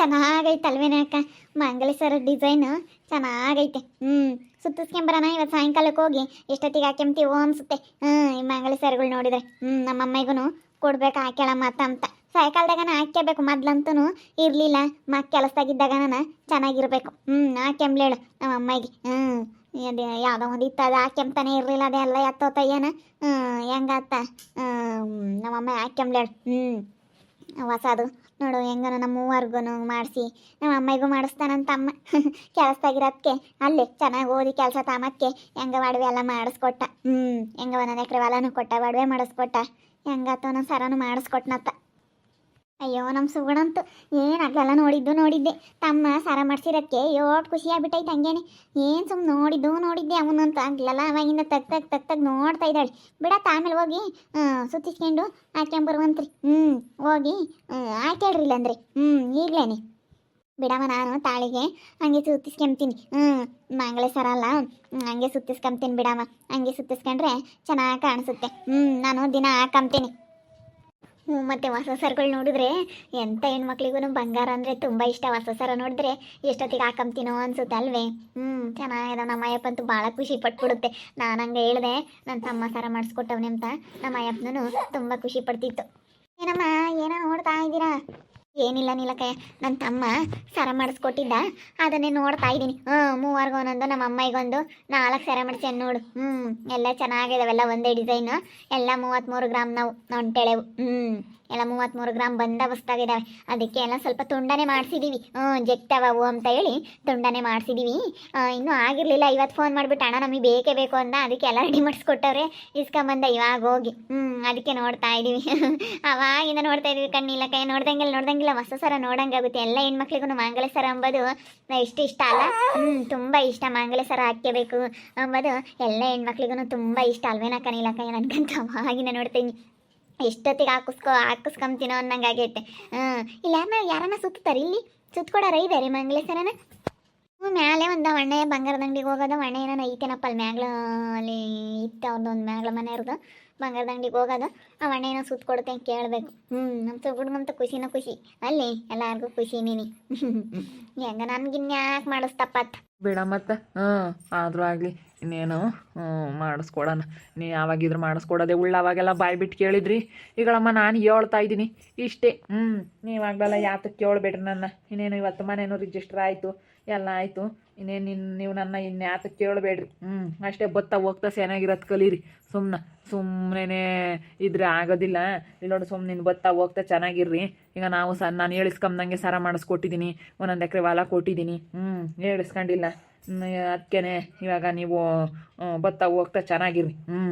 ಚೆನ್ನಾಗೈತೆ ಅಲ್ವೇನೆ ಅಕ್ಕ ಮಂಗಲಿ ಸರ ಡಿಸೈನ್ ಚೆನ್ನಾಗೈತೆ. ಹ್ಞೂ ಸುತ್ತಿಸ್ಕೊಂಬರೋಣ ಇವತ್ತು ಸಾಯಂಕಾಲಕ್ಕೆ ಹೋಗಿ. ಎಷ್ಟೊತ್ತಿಗೆ ಹಾಕ್ಯಂತೀವೋ ಅನ್ಸುತ್ತೆ. ಹ್ಞೂ ಈ ಮಂಗಲಿ ಸರಗಳು ನೋಡಿದ್ರೆ. ಹ್ಞೂ ನಮ್ಮ ಅಮ್ಮಗೂ ಕೊಡ್ಬೇಕು ಹಾಕ್ಯಾಳ ಮತ್ತ ಅಂತ. ಸಾಯಂಕಾಲದಾಗನ ಹಾಕ್ಯಬೇಕು. ಮೊದ್ಲಂತೂ ಇರಲಿಲ್ಲ. ಮಕ್ಕ ಕೆಲಸದಾಗಿದ್ದಾಗ ನಾನು ಚೆನ್ನಾಗಿರ್ಬೇಕು ಹ್ಞೂ ಹಾಕ್ಯಂಬ್ಲೇಳು ನಮ್ಮ ಅಮ್ಮಗೆ ಹ್ಞೂ ಅದೇ ಯಾವುದೋ ಒಂದು ಇತ್ತು ಅದು ಹಾಕ್ಯಂತಾನೆ ಇರಲಿಲ್ಲ. ಅದೆಲ್ಲ ಎತ್ತೋತಯ್ಯನ ಹ್ಞೂ ಹೆಂಗಾತ ನಮ್ಮ ಅಮ್ಮ ಹಾಕ್ಯಂಬ್ಲೇಳು ಹ್ಞೂ ಹೊಸದು. ನೋಡು, ಹೆಂಗನ ನಮ್ಮ ಮೂವರ್ಗೂ ಮಾಡಿಸಿ, ನಮ್ಮ ಅಮ್ಮಿಗೂ ಮಾಡಿಸ್ತಾನಂತ ಅಮ್ಮ. ಕೆಲಸದಾಗಿರೋದಕ್ಕೆ ಅಲ್ಲೇ ಚೆನ್ನಾಗಿ ಓದಿ ಕೆಲಸ ತಾಮಕ್ಕೆ ಹೆಂಗ ಒಡವೆ ಎಲ್ಲ ಮಾಡಿಸ್ಕೊಟ್ಟ. ಹ್ಞೂ ಹೆಂಗ ಒಂದೊಂದು ಎಕರೆ ಹೊಲನೂ ಕೊಟ್ಟ, ಒಡವೆ ಮಾಡಿಸ್ಕೊಟ್ಟ. ಹೆಂಗಾತ ಒಂದೊಂದು ಸರನು ಮಾಡಿಸ್ಕೊಟ್ನತ್ತ. ಅಯ್ಯೋ ನಮ್ಮ ಸುಗುಣಂತು. ಏನು ಅಲ್ಲೆಲ್ಲ ನೋಡಿದ್ದು ನೋಡಿದ್ದೆ. ತಮ್ಮ ಸರ ಮಾಡಿಸಿರೋಕ್ಕೆ ಯೋಟ್ ಖುಷಿ ಆಗ್ಬಿಟ್ಟೈತೆ ಹಂಗೇನೆ. ಏನು ಸುಮ್ಮನೆ ನೋಡಿದ್ದು ನೋಡಿದ್ದೆ ಅವನಂತ ಆಗ್ಲಲ್ಲ. ಅವಾಗಿಂದ ತಗ್ ತಗ್ ತಗ್ ತಗ್ ನೋಡ್ತಾ ಇದ್ದಾಳೆ. ಬಿಡತ್ತ ಆಮೇಲೆ ಹೋಗಿ ಸುತ್ತಿಸ್ಕೊಂಡು ಹಾಕ್ಯಂಬರುವಂತ್ರಿ ಹ್ಞೂ ಹೋಗಿ ಇಲ್ಲ ಇಲ್ಲಂದ್ರೆ ಹ್ಞೂ ಈಗಲೇನೆ. ಬಿಡವ ನಾನು ತಾಳಿಗೆ, ಹಂಗೆ ಸುತ್ತಿಸ್ಕೊಂತೀನಿ. ಹ್ಞೂ ಮಂಗಳೇ ಸರ ಅಲ್ಲ. ಹಂಗೆ ಸುತ್ತಿಸ್ಕೊಂತೀನಿ ಬಿಡವ. ಹಂಗೆ ಸುತ್ತಿಸ್ಕೊಂಡ್ರೆ ಚೆನ್ನಾಗಿ ಕಾಣಿಸುತ್ತೆ. ಹ್ಞೂ ನಾನು ದಿನ ಹಾಕಂತೀನಿ ಮತ್ತೆ ಹೊಸ ಸರ್ಗಳು ನೋಡಿದ್ರೆ ಎಂಥ ಹೆಣ್ಮಕ್ಳಿಗೂ ಬಂಗಾರ ಅಂದರೆ ತುಂಬ ಇಷ್ಟ. ಹೊಸ ಸರ ನೋಡಿದ್ರೆ ಎಷ್ಟೊತ್ತಿಗೆ ಹಾಕಂತೀನೋ ಅನ್ಸುತ್ತೆ ಅಲ್ವೇ? ಹ್ಞೂ ಚೆನ್ನಾಗಿದೆ. ನಮ್ಮ ಅಯ್ಯಪ್ಪಂತೂ ಭಾಳ ಖುಷಿ ಪಟ್ಬಿಡುತ್ತೆ. ನಾನು ಹಂಗೆ ಹೇಳಿದೆ ನನ್ನ ತಮ್ಮ ಸರ ಮಾಡಿಸ್ಕೊಟ್ಟವ್ನೆ ಅಂತ. ನಮ್ಮ ಅಯ್ಯಪ್ಪನೂ ತುಂಬ ಖುಷಿ ಪಡ್ತಿತ್ತು. ಏನಮ್ಮ, ಏನೋ ನೋಡ್ತಾ ಇದ್ದೀರಾ? ಏನಿಲ್ಲ ನೀಲಕ್ಕಯ್ಯ ನನ್ನ ತಮ್ಮ ಸರ ಮಾಡಿಸ್ಕೊಟ್ಟಿದ್ದ. ಅದನ್ನೇ ನೋಡ್ತಾ ಇದ್ದೀನಿ. ಹ್ಞೂ ಮೂವರ್ಗ ಒಂದೊಂದು ನಮ್ಮ ಅಮ್ಮೈಗೊಂದು ನಾಲ್ಕು ಸರ ಮಾಡಿಸಿ ನೋಡು. ಹ್ಞೂ ಎಲ್ಲ ಚೆನ್ನಾಗಿದಾವೆಲ್ಲ ಒಂದೇ ಡಿಸೈನು. ಎಲ್ಲ ಮೂವತ್ತ್ಮೂರು ಗ್ರಾಮ್ ನಾವು ನೊಂಟೆಳೆವು ಹ್ಞೂ ಎಲ್ಲ ಮೂವತ್ತ್ಮೂರು ಗ್ರಾಮ್ ಬಂದ ವಸ್ತಾಗಿದ್ದಾವೆ ಅದಕ್ಕೆ ಎಲ್ಲ ಸ್ವಲ್ಪ ತುಂಡನೆ ಮಾಡಿಸಿದ್ದೀವಿ ಹ್ಞೂ ಜಗ್ತಾವವು ಅಂತ ಹೇಳಿ ತುಂಡನೆ ಮಾಡಿಸಿದ್ದೀವಿ ಇನ್ನೂ ಆಗಿರಲಿಲ್ಲ. ಇವತ್ತು ಫೋನ್ ಮಾಡಿಬಿಟ್ಟು ಅಣ್ಣ ನಮಗೆ ಬೇಕೇ ಬೇಕು ಅಂದ ಅದಕ್ಕೆ ಎಲ್ಲ ರೆಡಿ ಮಾಡಿಸ್ಕೊಟ್ಟವ್ರೆ. ಇಸ್ಕೊಂಬಂದ ಇವಾಗ ಹೋಗಿ. ಹ್ಞೂ ಅದಕ್ಕೆ ನೋಡ್ತಾ ಇದ್ದೀವಿ ಅವಾಗಿಂದ ನೋಡ್ತಾ ಇದೀವಿ ಕಣ್ಣಿಲ್ಲ ಕೈ ನೋಡ್ದಂಗಿಲ್ಲ ನೋಡ್ದಂಗಿಲ್ಲ ಹೊಸ ಸರ ನೋಡಂಗಾಗುತ್ತೆ ಎಲ್ಲ ಹೆಣ್ಮಕ್ಳಿಗೂ ಮಾಂಗಲ್ಯ ಸರ ಅಂಬೋದು ಇಷ್ಟ ಇಷ್ಟ ಅಲ್ಲ? ಹ್ಞೂ ತುಂಬ ಇಷ್ಟ ಮಾಂಗಲ್ಯ ಸರ ಹಾಕ್ಯಬೇಕು ಅಂಬೋದು. ಎಲ್ಲ ಹೆಣ್ಮಕ್ಳಿಗೂ ತುಂಬ ಇಷ್ಟ. ಅಲ್ವೇನಾ ಕಣ್ಣಿಲ್ಲ ಕೈ ನನ್ಗಂತ ಅವಾಗಿನ ನೋಡ್ತೀನಿ ಎಷ್ಟೊತ್ತಿಗೆ ಹಾಕಿಸ್ಕೊ, ಹಾಕಿಸ್ಕೊಂತೀನೋ ಅನ್ನಂಗೆ ಆಗೈತೆ ಹಾಂ ಇಲ್ಲ ಯಾರನ್ನ ಯಾರನ್ನ ಸುತ್ತಾರೆ? ಇಲ್ಲಿ ಸುತ್ಕೊಡಾರ ಇದ್ದಾರೆ ಮಂಗಲ ಸರನ ಹ್ಞೂ ಮ್ಯಾಲೆ ಒಂದು ಅಣ್ಣೆ ಬಂಗಾರದ ಅಂಗಡಿಗೆ ಹೋಗೋದು. ಅಣ್ಣೆ ಏನೋ ಐತೇನಪ್ಪ ಅಲ್ಲಿ ಮ್ಯಾಗ್ಲ, ಅಲ್ಲಿ ಇತ್ತು ಅವ್ರದ್ದೊಂದು ಮ್ಯಾಗ್ಲ ಇರೋದು. ಬಂಗಾರದ ಅಂಗಡಿಗೆ ಹೋಗೋದು. ಆ ಅಣ್ಣ ಏನೋ ಸುತ್ತ ಕೊಡುತ್ತೆ ಅಂತ ಕೇಳಬೇಕು. ಹ್ಞೂ ನಮ್ಮ ಹುಡುಗಂತ ಖುಷಿನೋ ಖುಷಿ. ಅಲ್ಲಿ ಎಲ್ಲರಿಗೂ ಖುಷಿ ನೀನಿ. ಹೆಂಗ ನನ್ಗಿನ್ಯಾಕೆ ಮಾಡಿಸ್ತಪ್ಪ ಬೇಡ ಮತ್ತೆ. ಹಾಂ ಆದರೂ ಆಗಲಿ. ಇನ್ನೇನು ಮಾಡಿಸ್ಕೊಡೋಣ. ನೀ ಯಾವಾಗಿದ್ರು ಮಾಡಿಸ್ಕೊಡೋದೆ ಉಳ್ಳಾವಾಗೆಲ್ಲ ಬಾಯ್ ಬಿಟ್ಟು ಕೇಳಿದ್ರಿ. ಈಗಳಮ್ಮ, ನಾನು ಹೇಳ್ತಾ ಇದ್ದೀನಿ. ಇಷ್ಟೇ. ಹ್ಞೂ ನೀವಾಗಲೆಲ್ಲ ಯಾತಕ್ಕೆ ಕೇಳಬೇಡ್ರಿ ನನ್ನ. ಇನ್ನೇನು ಇವತ್ತು ಮನೇನು ರಿಜಿಸ್ಟರ್ ಆಯಿತು. ಎಲ್ಲ ಆಯಿತು. ಇನ್ನೇನು ನಿನ್ನ ನೀವು ನನ್ನ ಇನ್ನು ಯಾತಕ್ಕೆ ಕೇಳಬೇಡ್ರಿ ಹ್ಞೂ ಅಷ್ಟೇ ಬತ್ತಾ ಹೋಗ್ತಾ ಚೆನ್ನಾಗಿರೋದು ಕಲೀರಿ. ಸುಮ್ಮನೆ ಸುಮ್ಮನೆ ಇದ್ರೆ ಆಗೋದಿಲ್ಲ. ಇಲ್ಲಿ ನೋಡಿ ಸುಮ್ಮನೆ ನಿನ್ನ ಬತ್ತಾ ಹೋಗ್ತಾ ಚೆನ್ನಾಗಿರ್ರಿ. ಈಗ ನಾವು ಸ ನಾನು ಹೇಳಿಸ್ಕೊಂಬಂಗೆ ಸರ ಮಾಡಿಸ್ಕೊಟ್ಟಿದ್ದೀನಿ. ಒಂದೊಂದು ಎಕರೆ ಹೊಲ ಕೊಟ್ಟಿದ್ದೀನಿ. ಹ್ಞೂ ಹೇಳಿಸ್ಕೊಂಡಿಲ್ಲ. ಅದಕ್ಕೇ ಇವಾಗ ನೀವು ಭತ್ತ ಹೋಗ್ತಾ ಚೆನ್ನಾಗಿರ್ರಿ. ಹ್ಞೂ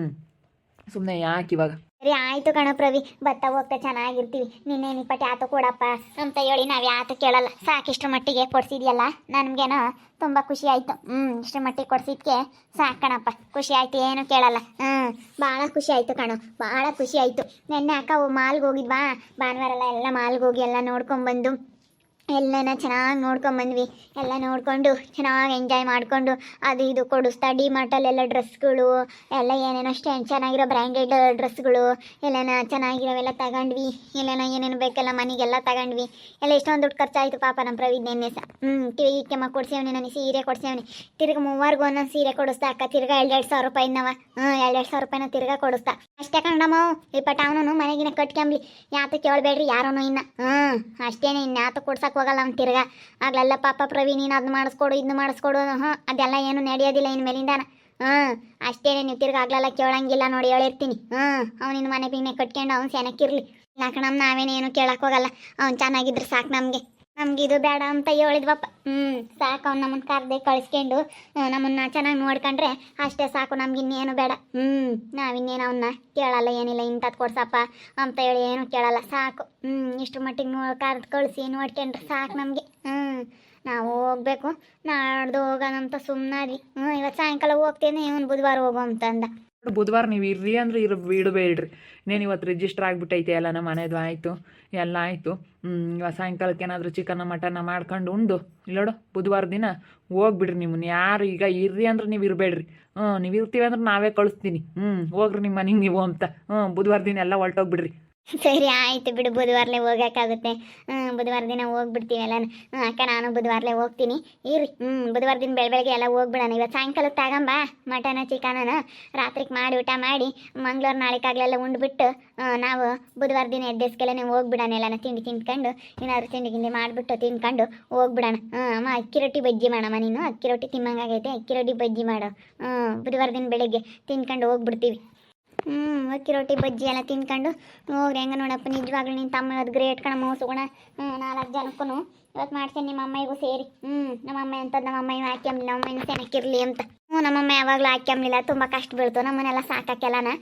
ಸುಮ್ಮನೆ ಯಾಕೆ ಇವಾಗ? ಸರಿ, ಆಯ್ತು ಕಣ ಪ್ರವಿ. ಬತ್ತ ಹೋಗ್ತಾ ಚೆನ್ನಾಗಿರ್ತೀವಿ. ನಿನ್ನೆ ನಿಪ್ಪಟ್ಟು ಯಾತು ಕೊಡಪ್ಪ ಅಂತ ಹೇಳಿ ನಾವು ಯಾತು ಕೇಳಲ್ಲ. ಸಾಕಿಷ್ಟು ಮಟ್ಟಿಗೆ ಕೊಡ್ಸಿದ್ಯಲ್ಲ? ನನ್ಗೇನೋ ತುಂಬ ಖುಷಿ ಆಯಿತು. ಹ್ಞೂ ಇಷ್ಟು ಮಟ್ಟಿಗೆ ಕೊಡ್ಸಿದ್ಕೆ ಸಾಕಣಪ್ಪ ಖುಷಿ ಆಯ್ತು, ಏನು ಕೇಳಲ್ಲ. ಹ್ಞೂ ಭಾಳ ಖುಷಿ ಆಯ್ತು ಕಣ. ಭಾಳ ಖುಷಿ ಆಯ್ತು. ನೆನ್ನೆ ಅಕ್ಕ ಮಾಲ್ಗೆ ಹೋಗಿದ್ವಾ? ಭಾನುವಾರ ಎಲ್ಲ ಎಲ್ಲ ಮಾಲ್ಗೆ ಹೋಗಿ ಎಲ್ಲ ನೋಡ್ಕೊಂಬಂದು ಎಲ್ಲನ ಚೆನ್ನಾಗಿ ನೋಡ್ಕೊಂಬಂದ್ವಿ ಎಲ್ಲ ನೋಡಿಕೊಂಡು ಚೆನ್ನಾಗಿ ಎಂಜಾಯ್ ಮಾಡಿಕೊಂಡು ಅದು ಇದು ಕೊಡಿಸ್ತಾ ಡಿ ಮಾರ್ಟಲ್ಲೆಲ್ಲ ಡ್ರೆಸ್ಗಳು ಎಲ್ಲ ಏನೇನೋ ಅಷ್ಟೇ ಚೆನ್ನಾಗಿರೋ ಬ್ರ್ಯಾಂಡೆಡ್ ಡ್ರೆಸ್ಗಳು ಎಲ್ಲನ ಚೆನ್ನಾಗಿರೋವೆಲ್ಲ ತಗೊಂಡ್ವಿ. ಎಲ್ಲನ ಏನೇನು ಬೇಕೆಲ್ಲ ಮನೆಗೆಲ್ಲ ತಗೊಂಡ್ವಿ. ಎಲ್ಲ ಎಷ್ಟೊಂದು ದುಡ್ಡು ಖರ್ಚಾಯಿತು ಪಾಪ ನಮ್ಮ ಪ್ರವೀಣ್ ನೆನ್ನೆ ಸಹ. ಹ್ಞೂ ಕಿವಿ ಕೆಮ್ಮ ಕೊಡ್ಸೇವನಿ ನನಗೆ ಸೀರೆ ಕೊಡ್ಸೇವನಿ. ತಿರ್ಗಿ ಮೂವರ್ಗೂ ಒಂದೊಂದು ಸೀರೆ ಕೊಡಿಸ್ತಾ ಅಕ್ಕ, ತಿರ್ಗಿ ಎರಡೆರಡು ಸಾವಿರ ಇನ್ನವ. ಹ್ಞೂ ಎರಡೆರಡು ಸಾವಿರ ರೂಪಾಯಿನ ತಿರ್ಗಾ ಕೊಡಿಸ್ತಾ. ಅಷ್ಟೇ ಕಣಮ್ಮ, ಈ ಪಟ ಅವನು ಮನೆಗಿನ ಕಟ್ಕೊಂಬ್ಲಿ. ಯಾತ ಕೇಳಬೇಡ್ರಿ ಯಾರೋನು ಇನ್ನ. ಹ್ಞೂ ಅಷ್ಟೇನೆ ಇನ್ನು. ಯಾತ ಕೊಡ್ಸಕ್ಕೆ ಹೋಗಲ್ಲ ಅವ್ನು ತಿರ್ಗಾ. ಆಗ್ಲೆಲ್ಲ ಪಾಪ ಪ್ರವೀಣ್, ನೀನು ಅದು ಮಾಡಿಸ್ಕೊಡು ಇದನ್ನ ಮಾಡಿಸ್ಕೊಡು. ಹ್ಞೂ ಅದೆಲ್ಲ ಏನು ನಡೆಯೋದಿಲ್ಲ ಇನ್ನು ಮೇಲಿಂದ ಹಾಂ ಅಷ್ಟೇನೆ ನೀವು ತಿರ್ಗಾ ಆಗ್ಲೆಲ್ಲ ಕೇಳಂಗಿಲ್ಲ ನೋಡಿ ಹೇಳಿರ್ತೀನಿ. ಹಾಂ ಅವನಿನ ಮನೆ ಪಿನೆ ಕಟ್ಕೊಂಡು ಅವ್ನು ಸೆನಕ್ಕಿರ್ಲಿ ಯಾಕಣಮ್ಮ ನಾವೇನೇನು ಕೇಳಕ್ಕೆ ಹೋಗಲ್ಲ. ಅವ್ನು ಚೆನ್ನಾಗಿದ್ರೆ ಸಾಕು ನಮಗೆ. ನಮ್ಗೆ ಇದು ಬೇಡ ಅಂತ ಹೇಳಿದ್ವಪ್ಪ. ಹ್ಞೂ ಸಾಕು ಅವ್ನು ನಮ್ಮನ್ನು ಕರ್ದೆ ಕಳಿಸ್ಕೊಂಡು ನಮ್ಮನ್ನ ಚೆನ್ನಾಗಿ ನೋಡ್ಕೊಂಡ್ರೆ ಅಷ್ಟೇ ಸಾಕು, ನಮ್ಗೆ ಇನ್ನೇನು ಬೇಡ. ಹ್ಞೂ ನಾವಿನ್ನೇನು ಅವನ್ನ ಕೇಳಲ್ಲ, ಏನಿಲ್ಲ ಇಂಥದ್ದು ಕೊಡ್ಸಪ್ಪ ಅಂತ ಹೇಳಿ ಏನು ಕೇಳಲ್ಲ, ಸಾಕು. ಹ್ಞೂ ಇಷ್ಟು ಮಟ್ಟಿಗೆ ನೋ, ಕರ್ದು ಕಳಿಸಿ ನೋಡ್ಕೊಂಡ್ರೆ ಸಾಕು ನಮಗೆ. ಹ್ಞೂ ನಾವು ಹೋಗ್ಬೇಕು, ನಾಡ್ದು ಹೋಗೋಣಂತ ಸುಮ್ಮನಾದ್ವಿ ಹ್ಞೂ ಇವತ್ತು ಸಾಯಂಕಾಲ ಹೋಗ್ತೇನೆ, ಇವನು ಬುಧವಾರ ಹೋಗು ಅಂತ ಅಂದ. ಬುಧವಾರ ನೀವು ಇರ್ರಿ ಅಂದ್ರೆ ಇರ, ಬಿಡಬೇಡ್ರಿ. ಇನ್ನೇನು ಇವತ್ತು ರಿಜಿಸ್ಟರ್ ಆಗಿಬಿಟ್ಟೈತೆ, ಎಲ್ಲ ನಮ್ಮ ಮನೆದು ಆಯಿತು, ಎಲ್ಲ ಆಯಿತು. ಸಾಯಂಕಾಲಕ್ಕೆ ಏನಾದರೂ ಚಿಕನ್ನ ಮಟನ್ನ ಮಾಡ್ಕೊಂಡು ಉಂಡು. ಇಲ್ಲೋಡು ಬುಧವಾರ ದಿನ ಹೋಗ್ಬಿಡ್ರಿ ನಿಮ್ಮನ್ನ. ಯಾರು ಈಗ ಇರ್ರಿ ಅಂದ್ರೆ ನೀವು ಇರಬೇಡ್ರಿ. ಹ್ಞೂ ನೀವು ಇರ್ತೀವಿ ಅಂದ್ರೆ ನಾವೇ ಕಳಿಸ್ತೀನಿ. ಹ್ಞೂ ಹೋಗ್ರಿ ನಿಮ್ಮ ಮನೆಗೆ ನೀವು ಅಂತ. ಹ್ಞೂ ಬುಧವಾರ ದಿನ ಎಲ್ಲ ಹೊರ್ಟೋಗ್ಬಿಡ್ರಿ. ಸರಿ, ಆಯಿತು ಬಿಡು. ಬುಧವಾರಲೇ ಹೋಗೋಕ್ಕಾಗುತ್ತೆ ಬುಧವಾರ ದಿನ ಹೋಗ್ಬಿಡ್ತೀವಲ್ಲ ಅಕ್ಕ, ನಾನು ಬುಧವಾರಲೇ ಹೋಗ್ತೀನಿ. ಇರಿ ಹ್ಞೂ ಬುಧವಾರ ದಿನ ಬೆಳ ಬೆಳಗ್ಗೆ ಎಲ್ಲ ಹೋಗ್ಬಿಡೋಣ. ಇವತ್ತು ಸಾಯಂಕಾಲ ತಗೊಂಬ ಮಟನ, ಚಿಕನನ. ರಾತ್ರಿಗೆ ಮಾಡಿ ಊಟ ಮಾಡಿ ಮಂಗ್ಳೂರು ನಾಳೆಕಾಗಲೆಲ್ಲ ಉಂಡ್ಬಿಟ್ಟು ನಾವು ಬುಧವಾರ ದಿನ ಎದ್ದೆಸ್ಕೆಲ್ಲ ಹೋಗ್ಬಿಡೋಣ ಎಲ್ಲನ. ತಿಂಡಿ ತಿಂದ್ಕೊಂಡು, ಏನಾದರೂ ತಿಂಡಿ ಗಿಂಡಿ ಮಾಡಿಬಿಟ್ಟು ತಿಂದ್ಕೊಂಡು ಹೋಗ್ಬಿಡೋಣ. ಹ್ಞೂ ಅಮ್ಮ, ಅಕ್ಕಿ ರೊಟ್ಟಿ ಬಜ್ಜಿ ಮಾಡಮ್ಮ ನೀನು? ಅಕ್ಕಿ ರೊಟ್ಟಿ ತಿಮ್ಮಂಗಾಗೈತೆ ಅಕ್ಕಿ ರೊಟ್ಟಿ ಬಜ್ಜಿ ಮಾಡು. ಹ್ಞೂ ಬುಧವಾರ ದಿನ ಬೆಳಗ್ಗೆ ತಿಂದ್ಕೊಂಡು ಹೋಗ್ಬಿಡ್ತೀವಿ. ಹ್ಞೂ ಅಕ್ಕಿ ರೊಟ್ಟಿ, ಬಜ್ಜಿ ಎಲ್ಲ ತಿನ್ಕೊಂಡು ಹೋಗ್ರಿ. ಹೆಂಗೆ ನೋಡಪ್ಪ, ನಿಜವಾಗ್ಲೂ ನಿನ್ನ ತಮ್ಮ ಅದು ಗ್ರೇಟ್ ಕಣಮ್ಮ ಸುಗುಣ ಹ್ಞೂ ನಾಲ್ಕು ಜನಕ್ಕೂ ಇವತ್ತು ಮಾಡ್ತೀನಿ ನಿಮ್ಮ ಅಮ್ಮಯ್ಯಗೂ ಸೇರಿ. ಹ್ಞೂ ನಮ್ಮ ಅಮ್ಮ ಅಂತ ನಮ್ಮ ಅಮ್ಮ ಹಾಕ್ಯಂಬ್ಲಿಲ್ಲ ಅಮ್ಮನ ಚೆನ್ನಾಗಿರಲಿ ಅಂತ. ಹ್ಞೂ ನಮ್ಮ ಅಮ್ಮ ಯಾವಾಗಲೂ ಹಾಕ್ಯಂಬ್ಲಿಲ್ಲ ತುಂಬ ಕಷ್ಟ ಬೀಳ್ತು. ನಮ್ಮನ್ನೆಲ್ಲ ಸಾಕಾಕೆಲ್ಲನ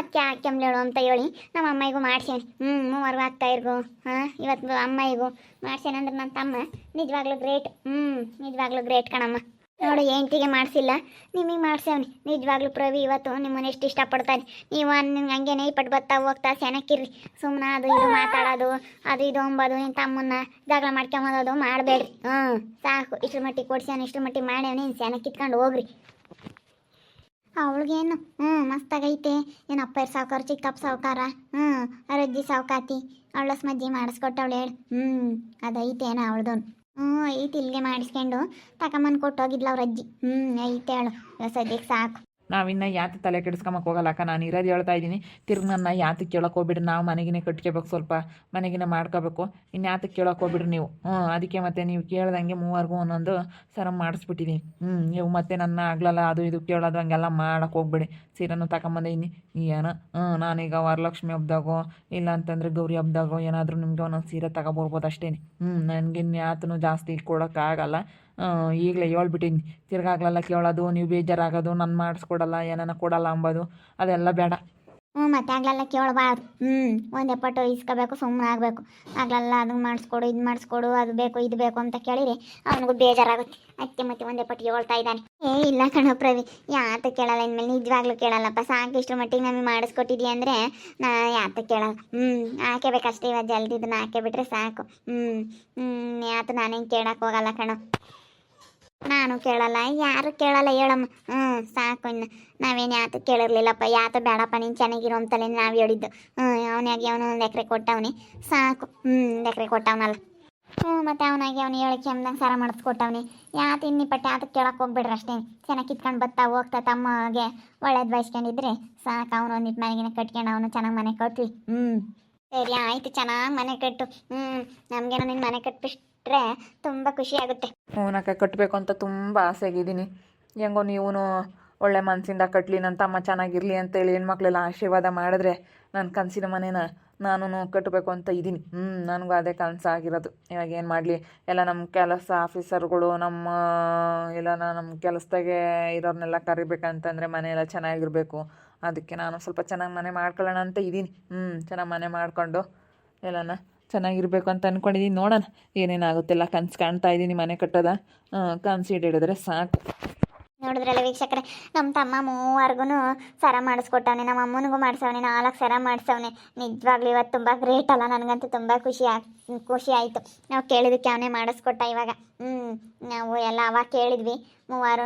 ಅಕ್ಕಿ ಹಾಕ್ಯಂಬ್ಲೇಳು ಅಂತ ಹೇಳಿ ನಮ್ಮ ಅಮ್ಮೈಗೂ ಮಾಡ್ಸೇನಿ ಹ್ಞೂ ಮೂವರ್ಗೂ ಆಗ್ತಾ ಇರ್ಗು. ಹಾಂ, ಇವತ್ತು ಅಮ್ಮಯ್ಯಗೂ ಮಾಡ್ಸೇನೆ ಅಂದ್ರೆ ನನ್ನ ತಮ್ಮ ನಿಜವಾಗ್ಲೂ ಗ್ರೇಟ್ ಹ್ಞೂ ನಿಜವಾಗ್ಲೂ ಗ್ರೇಟ್ ಕಣಮ್ಮ. ನೋಡು, ಹೆಂಡ್ತಿಗೆ ಮಾಡಿಸಿಲ್ಲ. ನಿಮಗೆ ಮಾಡ್ಸೇವ್ನಿ. ನಿಜವಾಗ್ಲೂ ಪ್ರವಿ ಇವತ್ತು ನಿಮ್ಮನ್ನ ಎಷ್ಟು ಇಷ್ಟಪಡ್ತಾನೆ. ನೀವು ನಿಮ್ಗೆ ಹಂಗೇನೆ ಪಟ್ಟು ಬತ್ತಾ ಹೋಗ್ತಾ ಸೆನಕ್ಕಿರ್ರಿ ಸುಮ್ಮನೆ ಅದು ಇದು ಮಾತಾಡೋದು, ಅದು ಇದು ಅಂಬೋದು ನಿನ್ನ ತಮ್ಮನ್ನ ಜಗಳ ಮಾಡ್ಕೊಂಬೋದು ಮಾಡಬೇಡ್ರಿ. ಹ್ಞೂ ಸಾಕು. ಇಷ್ಟು ಮಟ್ಟಿಗೆ ಕೊಡ್ಸ್ಯಾನ ಇಷ್ಟ್ರ ಮಟ್ಟಿಗೆ ಮಾಡ್ಯಾವ ನೀನು ಸೆನಕ್ಕೆ ಕಿತ್ಕೊಂಡು ಹೋಗ್ರಿ. ಅವಳಿಗೇನು? ಹ್ಞೂ ಮಸ್ತಾಗೈತೆ. ಏನು ಅಪ್ಪಯ್ಯ ಸಾವುಕಾರ, ಚಿಕ್ಕಪ್ಪ ಸಾವುಕಾರ. ಹ್ಞೂ ಅರಜ್ಜಿ ಸಾವುಕಾತಿ. ಅವಳಸ್ ಮಜ್ಜಿ ಮಾಡಿಸ್ಕೊಟ್ಟವಳು ಹೇಳಿ. ಹ್ಞೂ ಅದೈತೇನ ಅವಳ್ದು ಹ್ಞೂ, ಐತಿ ಇಲ್ಲಿಗೆ ಮಾಡಿಸ್ಕೊಂಡು. ತಗೊಂಬಂದು ಕೊಟ್ಟೋಗಿದ್ಲ ಅವ್ರ ಅಜ್ಜಿ. ಹ್ಞೂ, ಐತೆ ಹೇಳು. ಸದ್ಯಕ್ಕೆ ಸಾಕು. ನಾವಿನ್ನ ಯಾತ ತಲೆ ಕೆಡಿಸ್ಕೊಂಬಕ್ಕೆ ಹೋಗಲ್ಲ ಅಕ್ಕ. ನಾನು ಇರೋದು ಹೇಳ್ತಾ ಇದ್ದೀನಿ. ತಿರ್ಗಿ ನನ್ನ ಯಾತಕ್ಕೆ ಕೇಳಕ್ಕೆ ಹೋಗ್ಬಿಡ್ರಿ. ನಾವು ಮನೆಗಿನ ಕಟ್ಕೋಬೇಕು ಸ್ವಲ್ಪ. ಮನೆಗಿನ ಮಾಡ್ಕೋಬೇಕು. ಇನ್ನು ಯಾತಕ್ಕೆ ಕೇಳಕ್ಕೆ ಹೋಗ್ಬಿಡ್ರಿ ನೀವು. ಹ್ಞೂ, ಅದಕ್ಕೆ ಮತ್ತೆ ನೀವು ಕೇಳ್ದಂಗೆ ಮೂವರ್ಗೂ ಒಂದೊಂದು ಸರ ಮಾಡಿಸ್ಬಿಟ್ಟಿದ್ದೀನಿ ಹ್ಞೂ, ನೀವು ಮತ್ತೆ ನನ್ನ ಆಗ್ಲಲ್ಲ, ಅದು ಇದು ಕೇಳೋದು, ಹಂಗೆಲ್ಲ ಮಾಡೋಕೆ ಹೋಗ್ಬಿಡಿ. ಸೀರೆನೂ ತಗೊಂಬಂದಿದ್ದೀನಿ ಏನೋ? ನಾನೀಗ ವರಲಕ್ಷ್ಮಿ ಹಬ್ದಾಗೋ ಇಲ್ಲ ಅಂತಂದರೆ ಗೌರಿ ಹಬ್ದಾಗೋ ಏನಾದರೂ ನಿಮಗೆ ಒಂದೊಂದು ಸೀರೆ ತಗೊಬರ್ಬೋದು ಅಷ್ಟೇ ಹ್ಞೂ ನನಗೆ ಯಾತನೂ ಜಾಸ್ತಿ ಕೊಡೋಕ್ಕಾಗಲ್ಲ. ಈಗಲೇ ಹೇಳ್ಬಿಟ್ಟಿನಿ. ತಿರ್ಗಾಗ್ಲೆಲ್ಲ ಕೇಳೋದು, ನೀವು ಬೇಜಾರಾಗೋದು, ನಾನು ಮಾಡಿಸ್ಕೊಡಲ್ಲ, ಏನಾನ ಕೊಡಲ್ಲ ಅಂಬೋದು. ಅದೆಲ್ಲ ಬೇಡ. ಹ್ಞೂ ಮತ್ತೆ ಆಗ್ಲೆಲ್ಲ ಕೇಳಬಾರ್ದು. ಹ್ಞೂ ಒಂದು ಪಟ್ಟು ಇಸ್ಕೋಬೇಕು ಸುಮ್ಮನೆ ಆಗಬೇಕು. ಆಗ್ಲೆಲ್ಲ ಅದು ಮಾಡಿಸ್ಕೊಡು ಇದು ಮಾಡಿಸ್ಕೊಡು ಅದು ಬೇಕು ಇದು ಬೇಕು ಅಂತ ಕೇಳಿರಿ ಅವನಿಗೂ ಬೇಜಾರಾಗುತ್ತೆ. ಅದಕ್ಕೆ ಮತ್ತೆ ಒಂದು ಎಪ್ಪಟ್ಟು ಹೇಳ್ತಾ ಇದ್ದಾನೆ. ಏ ಇಲ್ಲ ಕಣೋ ಪ್ರವಿ ಯಾತ ಕೇಳಲ್ಲ ಇನ್ಮೇಲೆ ನಿಜವಾಗ್ಲೂ ಕೇಳಲ್ಲಪ್ಪ. ಸಾಕು ಇಷ್ಟ್ರ ಮಟ್ಟಿಗೆ ನಮಗೆ ಮಾಡಿಸ್ಕೊಟ್ಟಿದ್ಯಾ ಅಂದರೆ ನಾ ಯಾತ ಕೇಳಲ್ಲ. ಹ್ಞೂ ಹಾಕೇಬೇಕಷ್ಟೇ ಇವಾಗ ಜಲ್ದಿ ಇದನ್ನ ಹಾಕೇ ಬಿಟ್ರೆ ಸಾಕು. ಹ್ಞೂ ಹ್ಞೂ ಯಾತು ನಾನೇನು ಕೇಳಕ್ಕೆ ಹೋಗಲ್ಲ ಕಣೋ. ನಾನು ಕೇಳಲ್ಲ, ಯಾರು ಕೇಳಲ್ಲ ಹೇಳಮ್ಮ. ಹ್ಞೂ ಸಾಕು ಇನ್ನು. ನಾವೇನು ಯಾತು ಕೇಳಿರ್ಲಿಲ್ಲಪ್ಪ ಯಾತ ಬೇಡಪ್ಪ, ನೀನು ಚೆನ್ನಾಗಿರೋ ಅಂತಲೇ ನಾವು ಹೇಳಿದ್ದು. ಹ್ಞೂ ಅವನಾಗಿ ಅವನು ಒಂದು ಎಕರೆ ಕೊಟ್ಟವನಿ. ಸಾಕು. ಹ್ಞೂ ಒಂದು ಎಕರೆ ಕೊಟ್ಟವನಲ್ಲ. ಹ್ಞೂ ಮತ್ತೆ ಅವನಾಗಿ ಅವನು ಹೇಳಕ್ಕೆ ಅಂದಂಗೆ ಸಾರ ಮಾಡಿಸ್ಕೊಟ್ಟವನಿ. ಯಾತ ಇನ್ನಿ ಪಟ್ಟೆ ಯಾತಕ್ಕೆ ಕೇಳಕ್ಕೆ ಹೋಗ್ಬಿಡ್ರಿ ಅಷ್ಟೇ. ಚೆನ್ನಾಗಿ ಕಿತ್ಕೊಂಡು ಬತ್ತಾ ಹೋಗ್ತಾ ತಮ್ಮಗೆ ಒಳ್ಳೇದು ಬಯಸ್ಕೊಂಡಿದ್ರೆ ಸಾಕು, ಅವನು ಒಂದಿಟ್ಟು ಮನೆಗಿನ ಕಟ್ಕೊಂಡು ಅವನು ಚೆನ್ನಾಗಿ ಮನೆ ಕಟ್ಲಿ. ಹ್ಞೂ ಸರಿ, ಆಯ್ತು, ಚೆನ್ನಾಗಿ ಮನೆ ಕಟ್ಟು. ಹ್ಞೂ ನಮಗೇನೋ ನಿನ್ನ ಮನೆ ಕಟ್ಟಿಬಿಟ್ರೆ ತುಂಬ ಖುಷಿ ಆಗುತ್ತೆ. ಹೂನಕ್ಕ ಕಟ್ಟಬೇಕು ಅಂತ ತುಂಬ ಆಸೆಗಿದ್ದೀನಿ. ಹೆಂಗೋ ನೀವು ಒಳ್ಳೆ ಮನಸ್ಸಿಂದ ಕಟ್ಟಲಿ ನನ್ನ ತಮ್ಮ ಚೆನ್ನಾಗಿರಲಿ ಅಂತೇಳಿ ಹೆಣ್ಮಕ್ಳೆಲ್ಲ ಆಶೀರ್ವಾದ ಮಾಡಿದ್ರೆ ನನ್ನ ಕನಸಿನ ಮನೇನ ನಾನು ಕಟ್ಟಬೇಕು ಅಂತ ಇದ್ದೀನಿ. ಹ್ಞೂ ನನಗೂ ಅದೇ ಕನಸಾಗಿರೋದು. ಇವಾಗ ಏನು ಮಾಡಲಿ? ಎಲ್ಲ ನಮ್ಮ ಕೆಲಸ ಆಫೀಸರ್ಗಳು, ನಮ್ಮ, ಎಲ್ಲ ನಮ್ಮ ಕೆಲಸದಾಗೆ ಇರೋರ್ನೆಲ್ಲ ಕರಿಬೇಕಂತಂದರೆ ಮನೆ ಎಲ್ಲ ಚೆನ್ನಾಗಿರಬೇಕು. ಅದಕ್ಕೆ ನಾನು ಸ್ವಲ್ಪ ಚೆನ್ನಾಗಿ ಮನೆ ಮಾಡ್ಕೊಳ್ಳೋಣ ಅಂತ ಇದ್ದೀನಿ. ಹ್ಞೂ ಚೆನ್ನಾಗಿ ಮನೆ ಮಾಡಿಕೊಂಡು ಎಲ್ಲನ ಚೆನ್ನಾಗಿರ್ಬೇಕು ಅಂತ ಅಂದ್ಕೊಂಡಿದ್ದೀನಿ ನೋಡೋಣ ಏನೇನಾಗುತ್ತೆಲ್ಲ ಕನ್ಸು ಕಾಣ್ತಾ ಇದ್ದೀನಿ ಮನೆ ಕಟ್ಟೋದ. ಕನ್ಸು ಹಿಡಿದ್ರೆ ಸಾಕು. ನೋಡಿದ್ರಲ್ಲ ವೀಕ್ಷಕರೇ ನಮ್ಮ ತಮ್ಮ ಮೂವರ್ಗೂ ಸರ ಮಾಡಿಸ್ಕೊಟ್ಟವನೆ, ನಮ್ಮ ಅಮ್ಮನಿಗೂ ಮಾಡಿಸವನೆ, ನಾಲ್ಕು ಸರ ಮಾಡಿಸವನೆ. ನಿಜವಾಗ್ಲೂ ಇವತ್ತು ತುಂಬ ಗ್ರೇಟ್ ಅಲ್ಲ, ನನಗಂತೂ ತುಂಬ ಖುಷಿ ಆಗ್ ಖುಷಿ ಆಯಿತು. ನಾವು ಕೇಳಿದ್ದಕ್ಕೆ ಅವನೇ ಮಾಡಿಸ್ಕೊಟ್ಟ ಇವಾಗ. ಹ್ಞೂ ನಾವು ಎಲ್ಲ ಅವಾಗ ಕೇಳಿದ್ವಿ. ಮೂವಾರೂ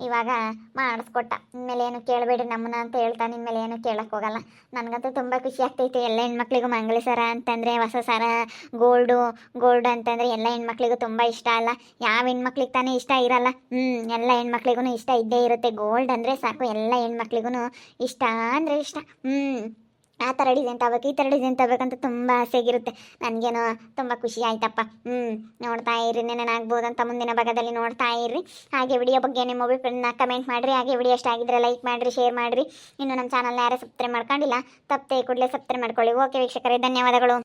ಇವಾಗ ಮಾಡಿಸ್ಕೊಟ್ಟ. ಇನ್ಮೇಲೆ ಏನು ಕೇಳಬೇಡಿ ನಮ್ಮನ್ನ ಅಂತ ಹೇಳ್ತಾನೆ ಇನ್ಮೇಲೆ ಏನು ಕೇಳಕ್ಕೆ ಹೋಗಲ್ಲ. ನನಗಂತೂ ತುಂಬ ಖುಷಿ ಆಗ್ತೈತೆ. ಎಲ್ಲ ಹೆಣ್ಮಕ್ಳಿಗೂ ಮಂಗಳ ಸರ ಅಂತಂದರೆ, ಹೊಸ ಸರ, ಗೋಲ್ಡು, ಗೋಲ್ಡ್ ಅಂತಂದರೆ ಎಲ್ಲ ಹೆಣ್ಮಕ್ಳಿಗೂ ತುಂಬ ಇಷ್ಟ ಅಲ್ಲ. ಯಾವ ಹೆಣ್ಮಕ್ಳಿಗೆ ತಾನೇ ಇಷ್ಟ ಇರಲ್ಲ. ಹ್ಞೂ ಎಲ್ಲ ಹೆಣ್ಮಕ್ಳಿಗೂ ಇಷ್ಟ ಇದ್ದೇ ಇರುತ್ತೆ. ಗೋಲ್ಡ್ ಅಂದರೆ ಸಾಕು. ಎಲ್ಲ ಹೆಣ್ಮಕ್ಳಿಗೂ ಇಷ್ಟ ಅಂದರೆ ಇಷ್ಟ. ಹ್ಞೂ ಆ ಥರ ಡಿಸೈನ್ ತಗೋಬೇಕು, ಈ ಥರ ಡಿಸೈನ್ ತಗೋಬೇಕಂತ ತುಂಬ ಆಸೆಗಿರುತ್ತೆ. ನನಗೇನೋ ತುಂಬ ಖುಷಿ ಆಯ್ತಪ್ಪ. ಹ್ಞೂ ನೋಡ್ತಾ ಇರ್ರಿ ಅಂತ ಮುಂದಿನ ಭಾಗದಲ್ಲಿ ನೋಡ್ತಾ ಇರ್ರಿ ಹಾಗೆ ವಿಡಿಯೋ ಬಗ್ಗೆ ನಿಮ್ಮ ಅಭಿಪ್ರಾಯನ ಕಮೆಂಟ್ ಮಾಡಿರಿ. ಹಾಗೆ ವಿಡಿಯೋ ಇಷ್ಟ ಆಗಿದ್ರೆ ಲೈಕ್ ಮಾಡಿರಿ ಶೇರ್ ಮಾಡಿರಿ. ಇನ್ನು ನಮ್ಮ ಚಾನಲ್ನ ಯಾರು ಸಬ್ಸ್ಕ್ರೈಬ್ ಮಾಡ್ಕೊಂಡಿಲ್ಲ ತಪ್ಪೇ ಕೂಡಲೇ ಸಬ್ಸ್ಕ್ರೈಬ್ ಮಾಡ್ಕೊಳ್ಳಿ. ಓಕೆ ವೀಕ್ಷಕರೇ, ಧನ್ಯವಾದಗಳು.